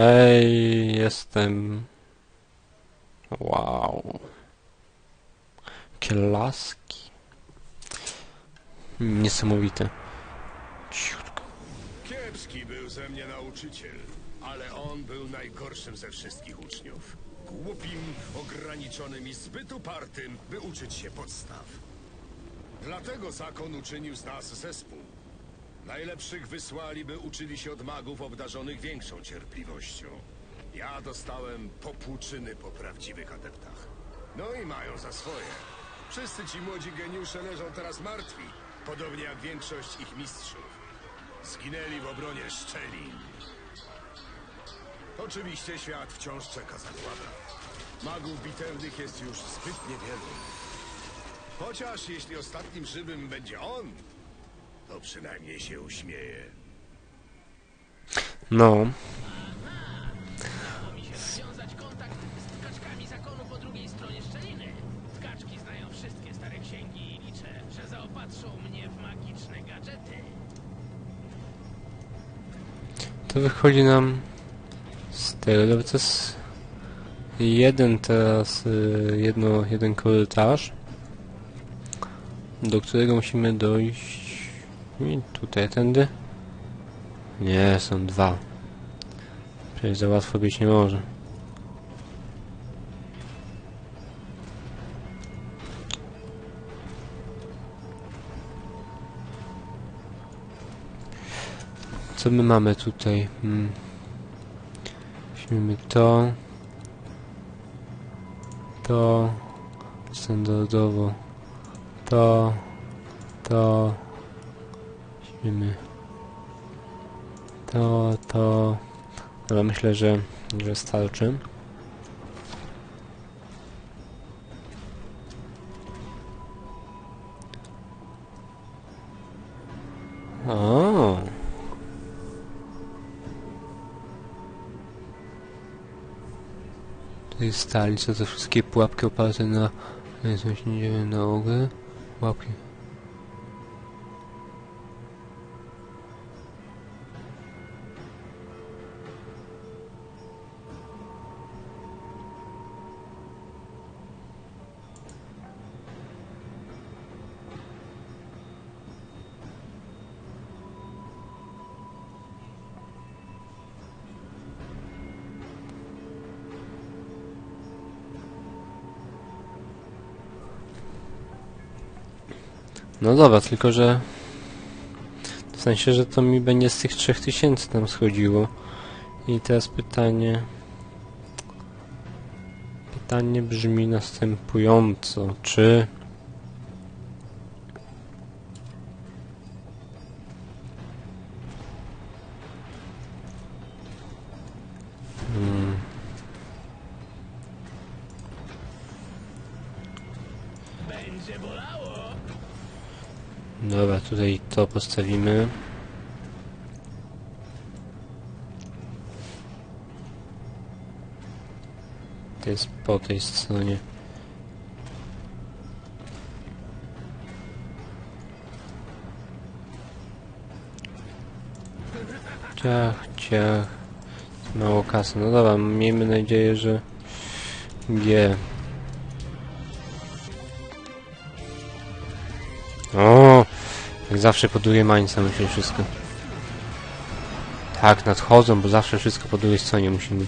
Hej, jestem... Wow. Kielaski. Niesamowite. Ciutko. Kiepski był ze mnie nauczyciel, ale on był najgorszym ze wszystkich uczniów. Głupim, ograniczonym i zbyt upartym, by uczyć się podstaw. Dlatego zakon uczynił z nas zespół. Najlepszych wysłali, by uczyli się od magów obdarzonych większą cierpliwością. Ja dostałem popłuczyny po prawdziwych adeptach. No i mają za swoje. Wszyscy ci młodzi geniusze leżą teraz martwi, podobnie jak większość ich mistrzów. Zginęli w obronie szczelin. Oczywiście świat wciąż czeka zagłada. Magów bitewnych jest już zbyt niewielu. Chociaż jeśli ostatnim żywym będzie on, to przynajmniej się uśmieje. No, mi się nawiązać kontakt z tkaczkami zakonu po drugiej stronie szczeliny. Tkaczki znają wszystkie stare księgi i liczę, że zaopatrzą mnie w magiczne gadżety. to wychodzi nam z tego, dobra, to jest jeden teraz, y, jedno, jeden korytarz, do którego musimy dojść i tutaj, tędy. Nie, są dwa. Przecież za łatwo być nie może. Co my mamy tutaj? Hmm. To. To. Standardowo. To. To. Weźmiemy. To, to. Dobra, myślę, że, że starczy. O. Tutaj stali, co to wszystkie pułapki oparte na... Coś nie na ogę. Pułapki. No dobra, tylko że... W sensie, że to mi będzie z tych 3000 tam schodziło. I teraz pytanie... Pytanie brzmi następująco. Czy... Dobra, tutaj to postawimy. To jest po tej stronie. Ciach, ciach. Mało kasy. No dobra, miejmy nadzieję, że G. O, jak zawsze poduje mańca musi wszystko. Tak, nadchodzą, bo zawsze wszystko po drugiej stronie musimy.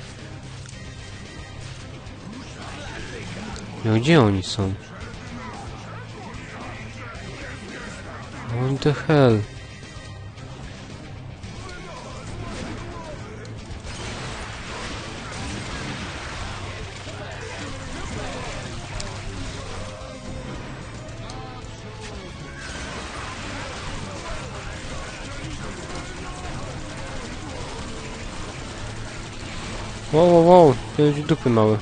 No gdzie oni są? What the hell? Wow, wow, wow, to jest dupy małe.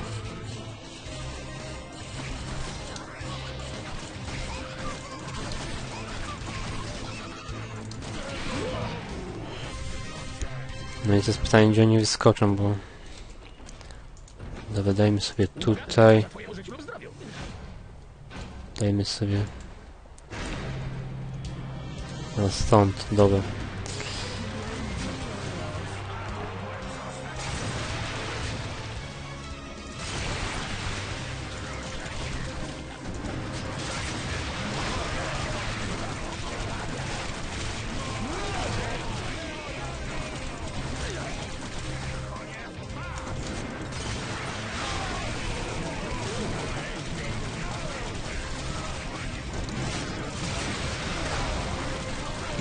No i to jest pytanie, gdzie oni wyskoczą, bo... Dobra, dajmy sobie tutaj. Dajmy sobie... No stąd, dobra.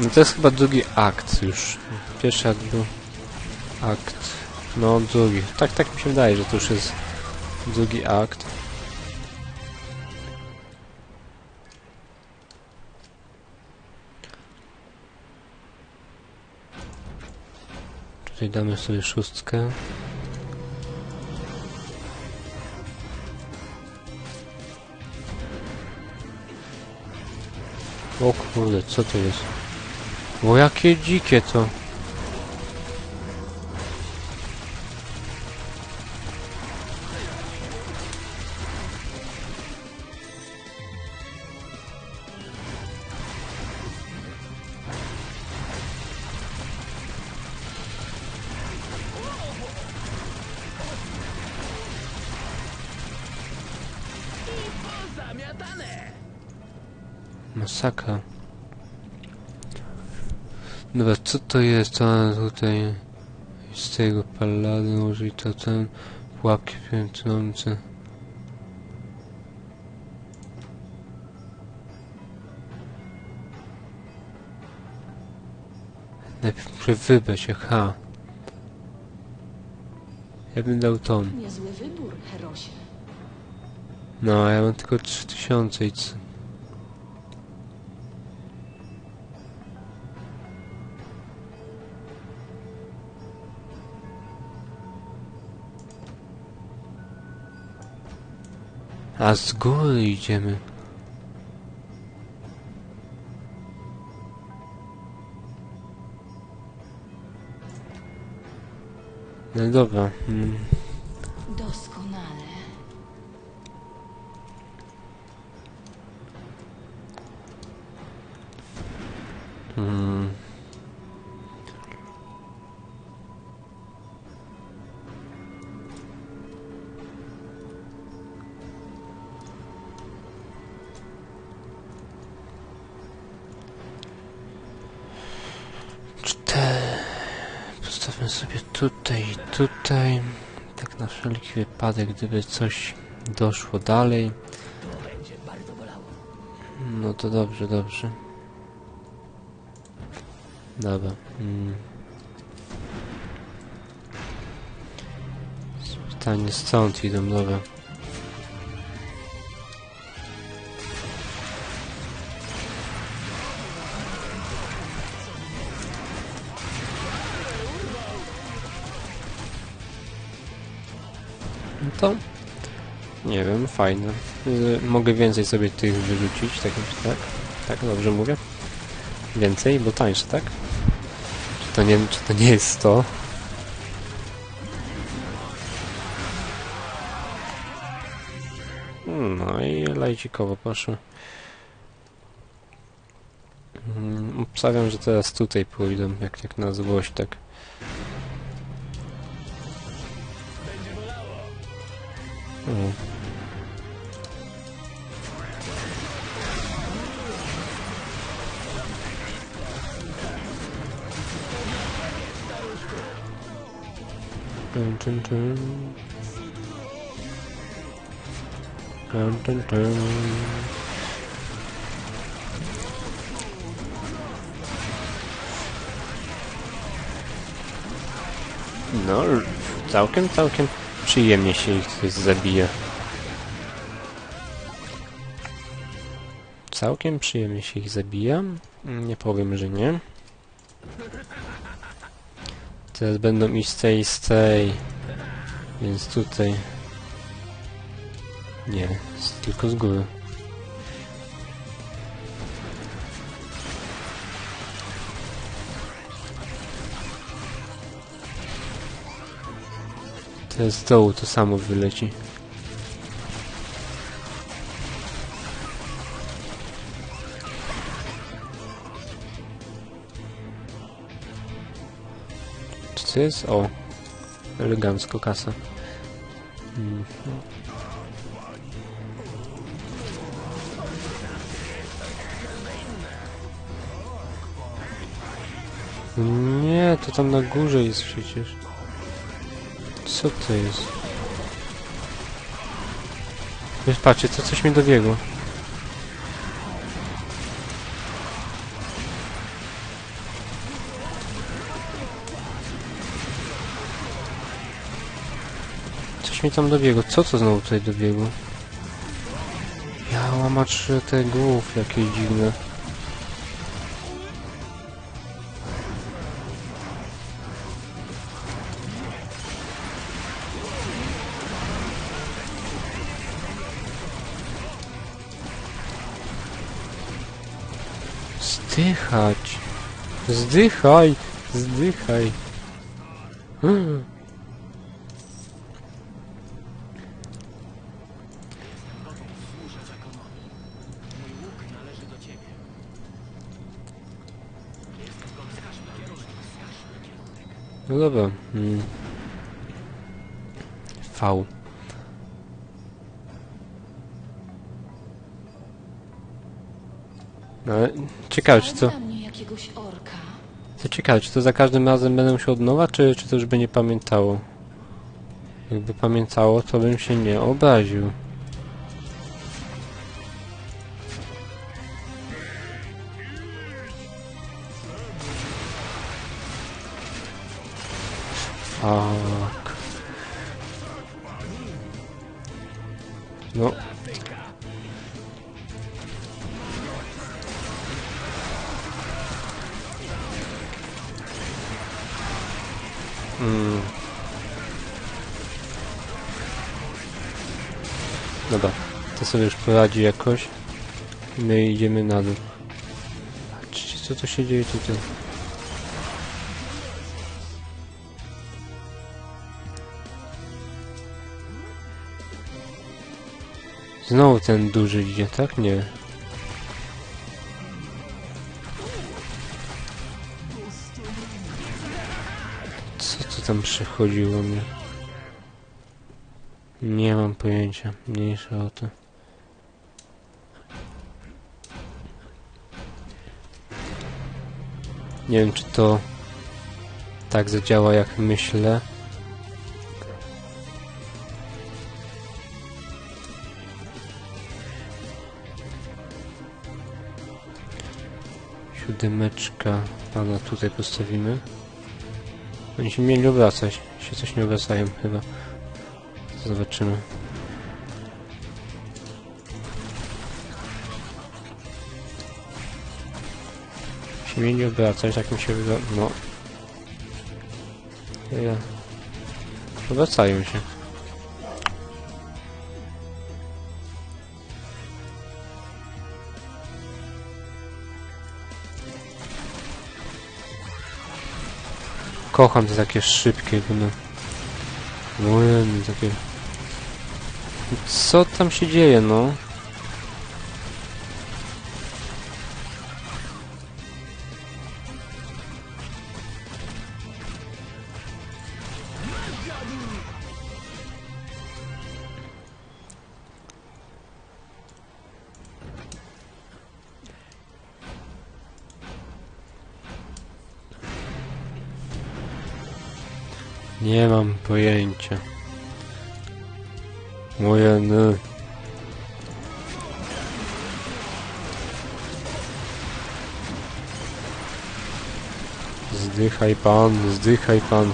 No to jest chyba drugi akt już. Pierwszy akt był akt. No drugi. Tak, tak mi się wydaje, że to już jest drugi akt. Tutaj damy sobie szóstkę. O kurde, co to jest? O jakie dzikie to! Masakra. Dobra, co to jest? A tutaj z tego pallady użyj to ten pułapki piętnące. Najpierw muszę wybrać, aha. Ja bym dał tą. Niezły wybór, Herosie. No, ja mam tylko 3000 i co? A z góry idziemy. No dobra. Mm. Doskonale. Mm. Tutaj tutaj. Tak na wszelki wypadek, gdyby coś doszło dalej. No to dobrze, dobrze. Dobra. Mm. Pytanie stąd idą, dobra. To... Nie wiem, fajne. Y, Mogę więcej sobie tych wyrzucić, tak? Tak, tak dobrze mówię? Więcej, bo tańsze, tak? Czy to nie, czy to nie jest to? No i lajcikowo proszę. Mm, Obstawiam, że teraz tutaj pójdą, jak, jak na złość, tak. O. Dun, dun, dun. Dun, dun, dun. No, całkiem, całkiem przyjemnie się ich zabija. Całkiem przyjemnie się ich zabija. Nie powiem, że nie. Teraz będą iść z tej, z tej. Więc tutaj. Nie, tylko z góry. Z dołu to samo wyleci. Czy to jest? O, elegancko kasa. Mhm. Nie, to tam na górze jest przecież. Co to jest? Patrzcie, co coś mi dobiegło. Coś mi tam dobiegło. Co to znowu tutaj dobiegło? Ja łamacz te głów jakieś dziwne. Zdychać. Zdychaj. Zdychaj. Hmm. No dobra. Mm. V. No, ciekawe, czy orka. to ciekawe, czy to za każdym razem będę musiał od nowa, czy, czy to już by nie pamiętało? Jakby pamiętało, to bym się nie obraził. Fuck. Mm. Dobra, to sobie już poradzi jakoś. My idziemy na dół. Co to się dzieje tutaj. Znowu ten duży idzie, tak? Nie. Tam przechodziło mnie? Nie mam pojęcia. Mniejsza o to. Nie wiem, czy to tak zadziała, jak myślę. Siódemeczka pana tutaj postawimy. Się mieli obracać. Się coś nie obracają chyba. Zobaczymy. Się mieli obracać, jak mi się wyda... No. Ja. Obracają się. Kocham te takie szybkie gry. No takie... Co tam się dzieje, no? Nie mam pojęcia. Moje no. Zdychaj pan, zdychaj pan.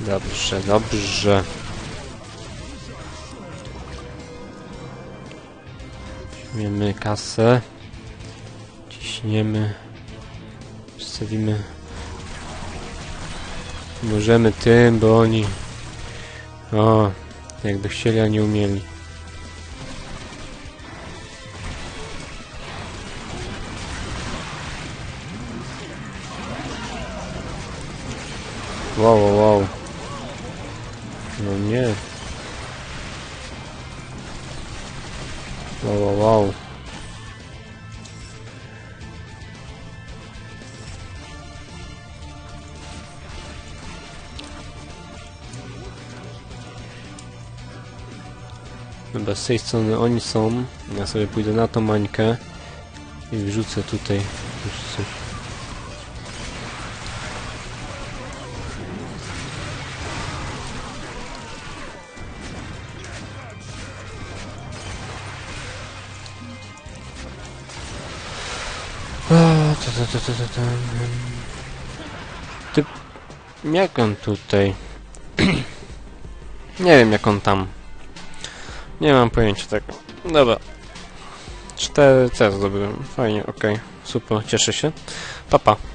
Dobrze, dobrze. Weźmiemy kasę. Ciśniemy. Wstawimy. Możemy tym, bo oni... O, jakby chcieli, a nie umieli. Wow, wow, wow. No nie. Wow, wow, wow. Dobra, z tej strony oni są. Ja sobie pójdę na tą mańkę i wrzucę tutaj już coś. Jak on tutaj? Nie wiem jak on tam. Nie mam pojęcia tego. Dobra. 4 C zdobyłem. Fajnie, okej. Super, cieszę się. Papa. Pa.